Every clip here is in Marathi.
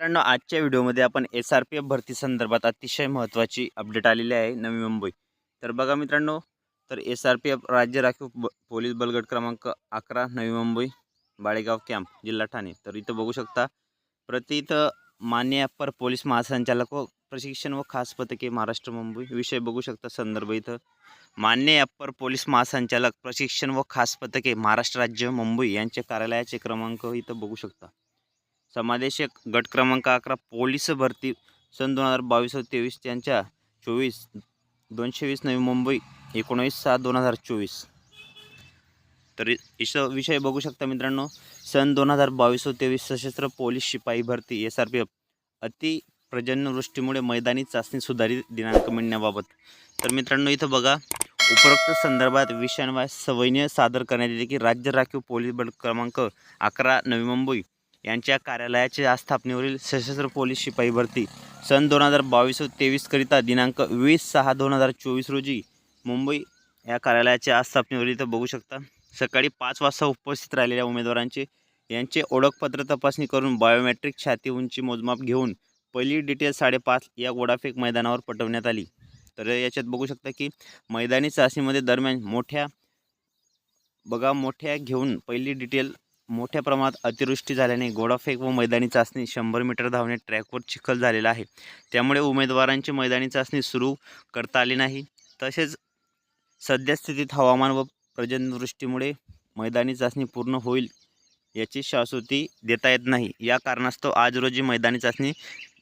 मित्रांनो आजच्या व्हिडिओमध्ये आपण एस आर पी एफ भरती संदर्भात अतिशय महत्त्वाची अपडेट आलेली आहे नवी मुंबई. तर बघा मित्रांनो तर एस आर पी एफ राज्य राखीव ब पोलीस बलगट क्रमांक अकरा नवी मुंबई बाळेगाव कॅम्प जिल्हा ठाणे. तर इथं बघू शकता प्रति इथं मान्य अप्पर पोलीस महासंचालक व प्रशिक्षण व खास पथके महाराष्ट्र मुंबई. विषय बघू शकता संदर्भ इथं. मान्य अप्पर पोलीस महासंचालक प्रशिक्षण व खास पथके महाराष्ट्र राज्य मुंबई यांच्या कार्यालयाचे क्रमांक इथं बघू शकता. समादेशक गट क्रमांक अकरा पोलीस भरती सन दोन हजार बावीस व तेवीस त्यांच्या चोवीस दोनशे वीस नवी मुंबई एकोणवीस सात दोन हजार चोवीस. तर इस विषय बघू शकता मित्रांनो. सन दोन हजार बावीस व तेवीस सशस्त्र पोलीस शिपाई भरती एस आर पी एफ अति प्रजन्यवृष्टीमुळे मैदानी चाचणी सुधारित दिनांक मिळण्याबाबत. तर मित्रांनो इथं बघा. उपरोक्त संदर्भात विषयांवाय सवयीने सादर करण्यात येते की राज्य राखीव पोलीस बल क्रमांक अकरा नवी मुंबई यांच्या कार्यालयाच्या आस्थापनेवरील सशस्त्र पोलीस शिपाई भरती सन दोन हजार बावीस तेवीसकरिता दिनांक वीस सहा दोन हजार चोवीस रोजी मुंबई या कार्यालयाच्या आस्थापनेवर इथं बघू शकता. सकाळी पाच वाजता उपस्थित राहिलेल्या उमेदवारांचे यांचे ओळखपत्र तपासणी करून बायोमेट्रिक छाती उंची मोजमाप घेऊन पहिली डिटेल साडेपाच या गोडाफेक मैदानावर पटवण्यात आली. तर याच्यात बघू शकता की मैदानी चाचणीमध्ये दरम्यान मोठ्या बघा मोठ्या घेऊन पहिली डिटेल मोठ्या प्रमाणात अतिवृष्टी झाल्याने गोडाफेक व मैदानी चाचणी शंभर मीटर धावणे ट्रॅकवर चिखल झालेला आहे. त्यामुळे उमेदवारांची मैदानी चाचणी सुरू करता आली नाही. तसेच सद्यस्थितीत हवामान व पर्जन्यवृष्टीमुळे मैदानी चाचणी पूर्ण होईल याची शाश्वती देता येत नाही. या कारणास्तव आज रोजी मैदानी चाचणी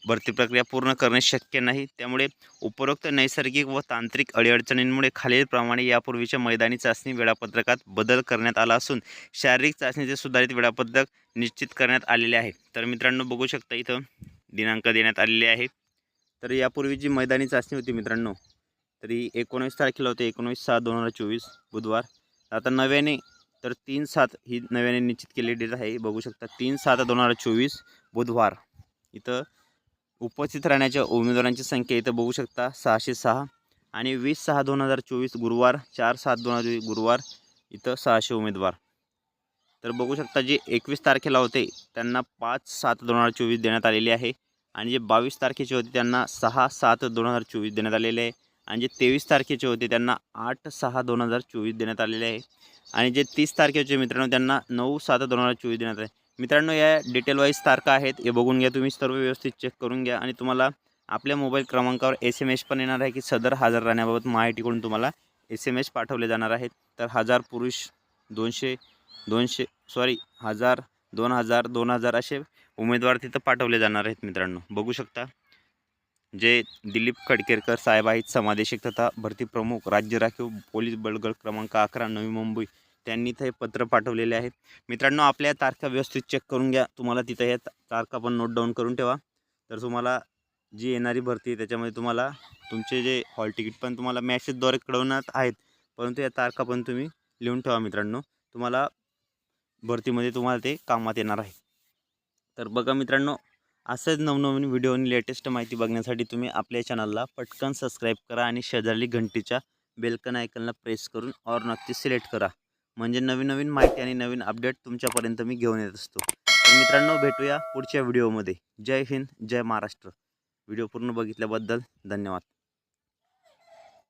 भरती प्रक्रिया पूर्ण करणे शक्य नाही. त्यामुळे उपरोक्त नैसर्गिक व तांत्रिक अडीअडचणींमुळे खालीलप्रमाणे यापूर्वीच्या मैदानी चाचणी वेळापत्रकात बदल करण्यात आला असून शारीरिक चाचणीचे सुधारित वेळापत्रक निश्चित करण्यात आलेले आहे. तर मित्रांनो बघू शकता इथं दिनांक देण्यात आलेले आहे. तर यापूर्वी जी मैदानी चाचणी होती मित्रांनो तरी एकोणवीस तारखेला होते. एकोणवीस सात दोन हजार चोवीस बुधवार. आता नव्याने तर तीन सात ही नव्याने निश्चित केलेली डेट आहे. बघू शकता तीन सात दोन हजार चोवीस बुधवार. इथं उपस्थित राहण्याच्या उमेदवारांची संख्या इथं बघू शकता सहाशे सहा आणि वीस सहा दोन हजार चोवीस गुरुवार चार सात दोन हजार चोवीस गुरुवार इथं सहाशे उमेदवार. तर बघू शकता जे एकवीस तारखेला होते त्यांना पाच सात दोन हजार चोवीस देण्यात आलेले आहे आणि जे बावीस तारखेचे होते त्यांना सहा सात दोन हजार चोवीस देण्यात आलेले आहे आणि जे तेवीस तारखेचे होते त्यांना आठ सहा दोन हजार चोवीस देण्यात आलेले आहे आणि जे तीस तारखेचे मित्रांनो त्यांना नऊ सात दोन हजार चोवीस देण्यात आले. मित्रांनो या डिटेल वाईज तारखा आहेत. हे बघून घ्या तुम्ही. सर्व व्यवस्थित चेक करून घ्या. आणि तुम्हाला आपल्या मोबाईल क्रमांकावर एस एम एस पण येणार आहे की सदर हजर राहण्याबाबत माहितीकडून तुम्हाला एस एम एस पाठवले जाणार आहेत. तर हजार पुरुष दोनशे दोनशे सॉरी हजार दोन हजार दोन हजार असे उमेदवार तिथं पाठवले जाणार आहेत मित्रांनो. बघू शकता. जे दिलीप खडकेरकर साहेब आहेत समादेशक तथा भरती प्रमुख राज्य राखीव पोलीस बळगड क्रमांक अकरा नवी मुंबई. त्यांनी इथं हे पत्र पाठवलेले आहे मित्रांनो आपल्या तारखा व्यवस्थित चेक करून घ्या. तुम्हाला तिथं हे तारखा पण नोट डाऊन करून ठेवा. तर तुम्हाला जी येणारी भरती आहे त्याच्यामध्ये तुम्हाला तुमचे जे हॉल तिकीट पण तुम्हाला मॅसेजद्वारे कळवण्यात आहेत परंतु या तारखा पण तुम्ही लिहून ठेवा मित्रांनो. तुम्हाला भरतीमध्ये तुम्हाला ते कामात येणार आहे. तर बघा मित्रांनो असंच नवनवीन व्हिडिओ आणि लेटेस्ट माहिती बघण्यासाठी तुम्ही आपल्या चॅनलला पटकन सबस्क्राईब करा आणि शेजारली घंटीच्या बेलकन आयकनला प्रेस करून और नक्की सिलेक्ट करा. म्हणजे नवीन नवीन माहिती आणि नवीन अपडेट तुमच्यापर्यंत मी घेऊन येत असतो. तर मित्रांनो भेटूया पुढच्या व्हिडिओमध्ये जय हिंद जय महाराष्ट्र. व्हिडिओ पूर्ण बघितल्याबद्दल धन्यवाद.